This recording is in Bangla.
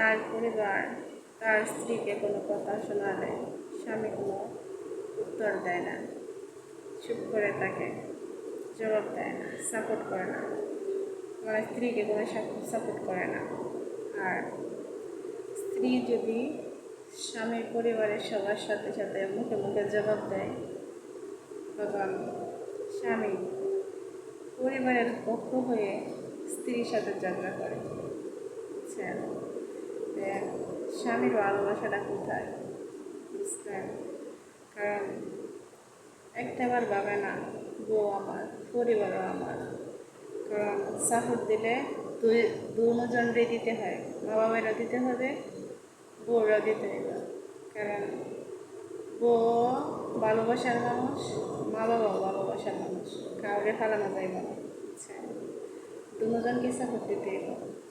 তার পরিবার তার স্ত্রীকে কোনো কথা শোনালে স্বামী কোনো উত্তর দেয় না। চুপ করে তাকে জবাব দেয় না সাপোর্ট করে না। মানে স্ত্রীকে কোনো সাপোর্ট করে না। আর স্ত্রী যদি স্বামীর পরিবারের সবার সাথে সাথে মুখে মুখে জবাব দেয়, তখন স্বামী পরিবারের পক্ষ হয়ে স্ত্রীর সাথে ঝগড়া করে। বুঝছেন যে স্বামীর ভালোবাসাটা কোথায়? বুঝলেন কারণ একটা একটাবার ভাবে না, বউ আমার, পরিবারও আমার। কারণ সাপোর্ট দিলে দুই দুজনরে দিতে হয়। মা বাবারও দিতে হবে বউরা দিতে হবে। কারণ বউ ভালোবাসার মানুষ, মা বাবাও ভালোবাসার মানুষ। কাউকে ফালানো যায় না দুজনকে সাপোর্ট দিতে হবে।